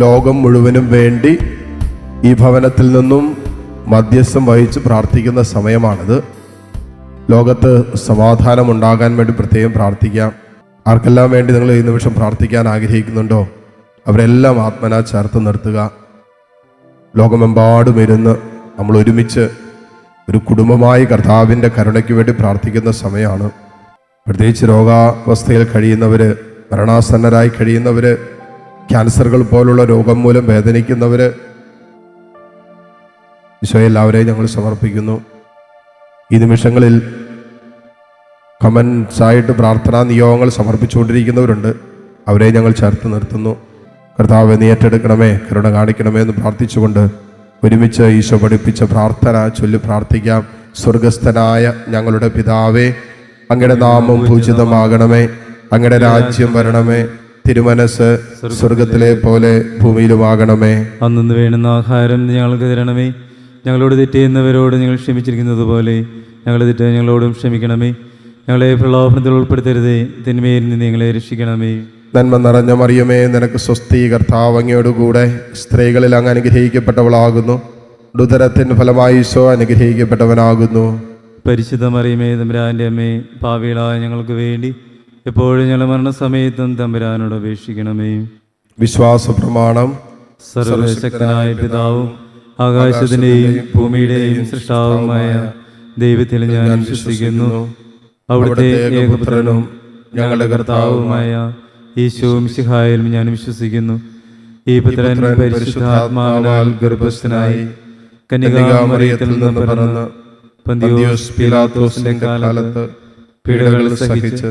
ലോകം മുഴുവനും വേണ്ടി ഈ ഭവനത്തിൽ നിന്നും മധ്യസ്ഥം വഹിച്ച് പ്രാർത്ഥിക്കുന്ന സമയമാണിത്. ലോകത്ത് സമാധാനമുണ്ടാകാൻ വേണ്ടി പ്രത്യേകം പ്രാർത്ഥിക്കാം. ആർക്കെല്ലാം വേണ്ടി നിങ്ങൾ ഈ നിമിഷം പ്രാർത്ഥിക്കാൻ ആഗ്രഹിക്കുന്നുണ്ടോ? അവരെല്ലാം ആത്മന ചേർത്ത് നിർത്തുക. ലോകമെമ്പാടും ഇരുന്ന് നമ്മൾ ഒരുമിച്ച് ഒരു കുടുംബമായി കർത്താവിന്റെ കരുണയ്ക്ക് വേണ്ടി പ്രാർത്ഥിക്കുന്ന സമയമാണ്. പ്രത്യേകിച്ച് രോഗാവസ്ഥയിൽ കഴിയുന്നവർ മരണാസന്നരായി കഴിയുന്നവർ ക്യാൻസറുകൾ പോലുള്ള രോഗം മൂലം വേദനിക്കുന്നവർ ഈശോ എല്ലാവരെയും ഞങ്ങൾ സമർപ്പിക്കുന്നു. ഈ നിമിഷങ്ങളിൽ കമൻസായിട്ട് പ്രാർത്ഥനാ നിയോഗങ്ങൾ സമർപ്പിച്ചുകൊണ്ടിരിക്കുന്നവരുണ്ട്. അവരെ ഞങ്ങൾ ചേർത്ത് നിർത്തുന്നു. കർത്താവ് നീ ഏറ്റെടുക്കണമേ കരുണ കാണിക്കണമേ എന്ന് പ്രാർത്ഥിച്ചുകൊണ്ട് ഒരുമിച്ച് ഈശോ പഠിപ്പിച്ച പ്രാർത്ഥന ചൊല്ലി പ്രാർത്ഥിക്കാം. സ്വർഗസ്ഥനായ ഞങ്ങളുടെ പിതാവേ അങ്ങയുടെ നാമം പൂജിതമാകണമേ അങ്ങയുടെ രാജ്യം വരണമേ. തിരുമനസ് സ്വർഗത്തിലെ പോലെ ഭൂമിയിലുമാകണമേ. അന്നു വേണ്ടുന്ന ആഹാരം ഞങ്ങൾക്ക് തരണമേ. ഞങ്ങളോട് തെറ്റിയുന്നവരോട് ഞങ്ങൾ ക്ഷമിച്ചിരിക്കുന്നത് പോലെ ഞങ്ങൾ തെറ്റ് ഞങ്ങളോടും ക്ഷമിക്കണമേ. ഞങ്ങളെ പ്രലോഭനത്തിൽ ഉൾപ്പെടുത്തരുതേ. തിന്മയിൽ നിന്ന് ഞങ്ങളെ രക്ഷിക്കണമേ. നന്മ നിറഞ്ഞ മറിയമേ നിനക്ക് സ്വസ്തി കർത്താവങ്ങയോടുകൂടെ സ്ത്രീകളിൽ അങ്ങ് അനുഗ്രഹിക്കപ്പെട്ടവളാകുന്നു. ഉദരത്തിൻ ഫലമായി ഈശോ അനുഗ്രഹിക്കപ്പെട്ടവനാകുന്നു. പരിശുദ്ധ മറിയമേ തമ്പുരാന്റെ അമ്മേ ഭാവിയിലായ ഞങ്ങൾക്ക് വേണ്ടി എപ്പോഴും ഞങ്ങളുടെ മരണസമയത്തും തമ്പുരാനോട് അപേക്ഷിക്കണമേ. വിശ്വാസ പ്രമാണം സർവശക്തനായ പിതാവും ആകാശത്തിന്റെയും ഭൂമിയുടെയും സൃഷ്ടാവുമായ ദൈവത്തിൽ ഞാൻ വിശ്വസിക്കുന്നു. അവിടുത്തെ ഏകപുത്രനും ഞങ്ങളുടെ കർത്താവുമായ ഈശോവും ശിഹായാലും ഞാൻ വിശ്വസിക്കുന്നു. ഈ പുത്രൻ പരിശുദ്ധാത്മാവിനാൽ ഗർഭസ്ഥനായി കന്യകാമറിയത്തിൽ നിന്ന് പിറന്ന് പന്തിയോസ് പിലാത്തോസിന്റെ കാലത്ത് പീഡകൾ സഹിച്ച്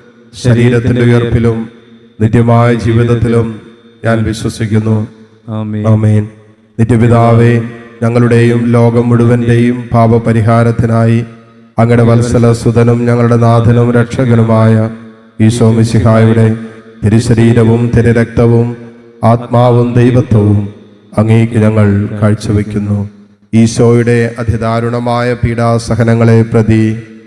ശരീരത്തിന്റെ ഉയർപ്പിലും നിത്യമായ ജീവിതത്തിലും ഞാൻ വിശ്വസിക്കുന്നു. ആമേ ആമേൻ. നിത്യപിതാവേ ഞങ്ങളുടെയും ലോകം മുഴുവന്റെയും പാപപരിഹാരത്തിനായി അങ്ങയുടെ വത്സല സുതനും ഞങ്ങളുടെ നാഥനും രക്ഷകനുമായ ഈശോ മിശിഹായുടെ തിരുശരീരവും തിരുരക്തവും ആത്മാവും ദൈവത്വവും അങ്ങേക്ക് ഞങ്ങൾ കാഴ്ചവെക്കുന്നു. ഈശോയുടെ അതിദാരുണമായ പീഡാസഹനങ്ങളെ പ്രതി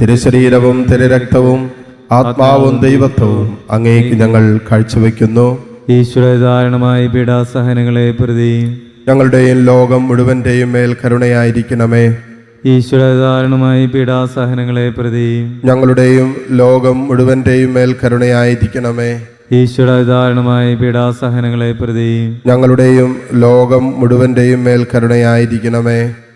തിരുശരീരവും തിരുരക്തവും ആത്മാവും ദൈവത്വവും അങ്ങേക്ക് ഞങ്ങൾ കാഴ്ചവെക്കുന്നു. ഈശ്വരധാരണമായ പീഡാസഹനങ്ങളെ പ്രതി. ഞങ്ങളുടെയും ലോകം മുഴുവന്റെയും മേൽ കരുണയായിരിക്കണമേ. ഈശ്വരധാരണമായി പീഡാസഹനങ്ങളെ പ്രതി. ഞങ്ങളുടെയും ലോകം മുഴുവന്റെയും മേൽ കരുണയായിരിക്കണമേ. ഈശ്വരധാരണമായി പീഡാസഹനങ്ങളെ പ്രതി. ഞങ്ങളുടെയും ലോകം മുഴുവന്റെയും മേൽ കരുണയായിരിക്കണമേ.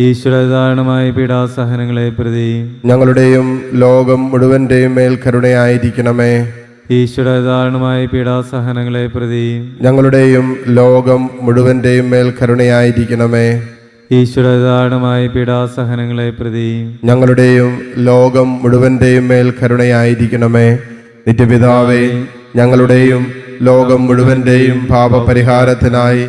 ഈശ്വരധാരണമായ പീഡാസഹനങ്ങളെ പ്രതി. ഞങ്ങളുടെയും ലോകം മുഴുവന്റെയും മേൽ കരുണയായിരിക്കണമേ. ഈശ്വരധാരണമായ പീഡാസഹനങ്ങളെ പ്രതി. ഞങ്ങളുടെയും ലോകം മുഴുവന്റെയും മേൽ കരുണയായിരിക്കണമേ. ഈശ്വരധാരണമായ പീഡാസഹനങ്ങളെ പ്രതി. ഞങ്ങളുടെയും ലോകം മുഴുവന്റെയും മേൽ കരുണയായിരിക്കണമേ. നിത്യപിതാവേ ഞങ്ങളുടെയും ലോകം മുഴുവന്റെയും പാപപരിഹാരത്തിനായി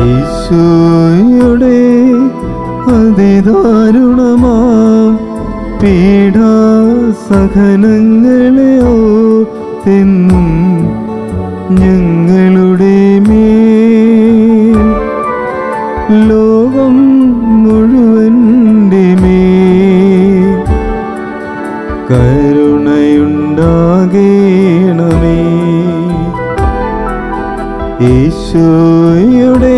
ഈശോയുടെ അതിദാരുണമാം പീഡാസഹനങ്ങളെയോ തെന്നും ഞങ്ങളുടെ മേ ലോകം മുഴുവന്റെ മേ കരുണയുണ്ടാകേണമേ. ഈശോയുടെ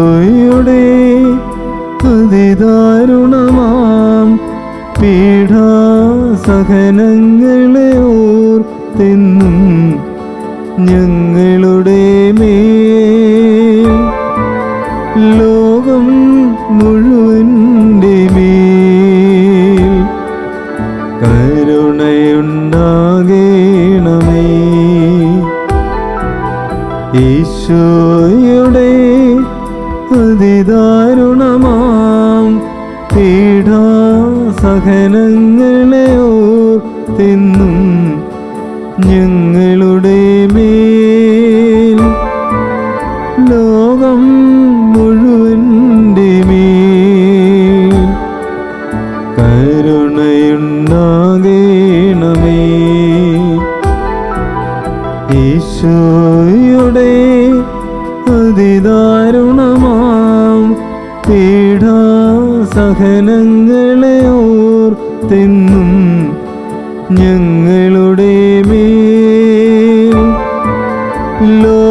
പീഡാസഹനങ്ങളെ ഓർത്തെന്നും ഞങ്ങളുടെ മേൽ ലോകം മുഴുവന്റെ മേൽ കരുണയുണ്ടാകേണമേ. ഈശോയുടെ അതിദാരുണമാം പീഡാസഹനങ്ങളെ ലോകം മുഴുവന്റെ കരുണയുണ്ടാകേണമേ. ഈശോയുടെ അതിദാരുണമാം പീഡാസഹനങ്ങളെ ഓർത്തെന്നും ഞങ്ങളുടെ മേ ലോകം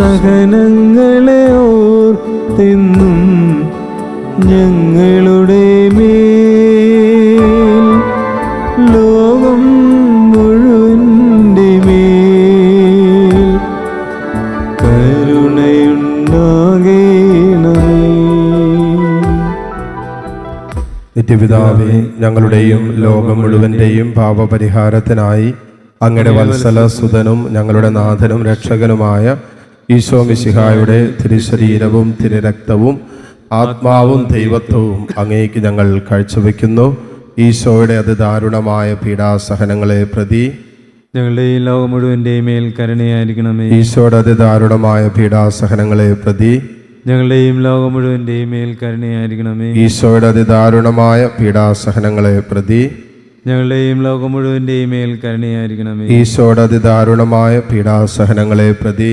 പീഡാസഹനങ്ങളെ ഓർത്തെന്നും ഞങ്ങളുടെ മേൽ. ലോകം മുഴുവന്റെ മേൽ നിത്യപിതാവേ ഞങ്ങളുടെയും ലോകം മുഴുവന്റെയും പാപപരിഹാരത്തിനായി അങ്ങയുടെ വത്സല സുതനും ഞങ്ങളുടെ നാഥനും രക്ഷകനുമായ ഈശോ മിശിഹായുടെ തിരുശരീരവും തിരുരക്തവും ആത്മാവും ദൈവത്വവും അങ്ങേക്ക് ഞങ്ങൾ കാഴ്ചവെക്കുന്നു. ഈശോയുടെ അതിദാരുണമായ പീഡാസഹനങ്ങളെ പ്രതി ഞങ്ങളുടെ ഈ ലോകം മുഴുവന്റെ മേൽ കരുണയായിരിക്കണമേ. ഈശോയുടെ അതിദാരുണമായ പീഡാസഹനങ്ങളെ പ്രതി ഞങ്ങളുടെയും ലോകം മുഴുവന്റെ മേൽ കരുണയായിരിക്കണമേ. ഈശോയുടെ അതിദാരുണമായ പീഡാസഹനങ്ങളെ പ്രതി ഞങ്ങളുടെയും ലോകം മുഴുവന്റെ മേൽ കരുണയായിരിക്കണമേ. ഈശോയുടെ അതിദാരുണമായ പീഡാസഹനങ്ങളെ പ്രതി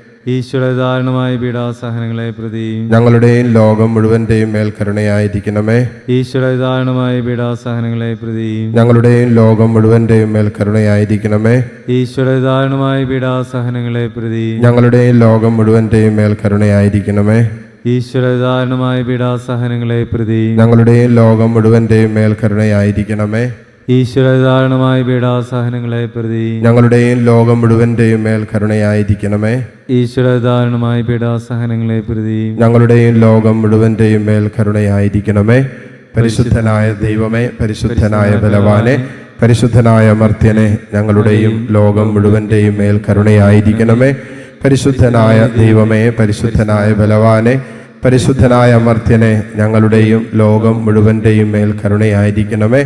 ഈശ്വരധാരണമായ പീഡാസഹനങ്ങളെ പ്രതി ഞങ്ങളുടെയും ലോകം മുഴുവന്റെയും മേൽ കരുണയായിരിക്കണമേ. ഈശ്വരധാരണമായ പീഡാസഹനങ്ങളെ പ്രതി ഞങ്ങളുടെയും ലോകം മുഴുവന്റെയും മേൽ കരുണയായിരിക്കണമേ. ഈശ്വരധാരണമായ പീഡാസഹനങ്ങളെ പ്രതി ഞങ്ങളുടെയും ലോകം മുഴുവന്റെയും മേൽ കരുണയായിരിക്കണമേ. ഈശ്വരധാരണമായ പീഡാസഹനങ്ങളെ പ്രതി ഞങ്ങളുടെയും ലോകം മുഴുവന്റെയും മേൽ കരുണയായിരിക്കണമേ. ഈശ്വരധാരണമായ പീഡാസഹനങ്ങളെ പ്രതി. ഞങ്ങളുടെയും ലോകം മുഴുവന്റെയും മേൽ കരുണയായിരിക്കണമേ. ഈശ്വരധാരണമായ പീഡാസഹനങ്ങളെ പ്രതി. ഞങ്ങളുടെയും ലോകം മുഴുവന്റെയും മേൽ കരുണയായിരിക്കണമേ. പരിശുദ്ധനായ ദൈവമേ പരിശുദ്ധനായ ബലവാനെ പരിശുദ്ധനായ മർത്യനെ ഞങ്ങളുടെയും ലോകം മുഴുവന്റെയും മേൽ കരുണയായിരിക്കണമേ. പരിശുദ്ധനായ ദൈവമേ പരിശുദ്ധനായ ബലവാനെ പരിശുദ്ധനായ അമർത്യനെ ഞങ്ങളുടെയും ലോകം മുഴുവന്റെയും മേൽ കരുണയായിരിക്കണമേ.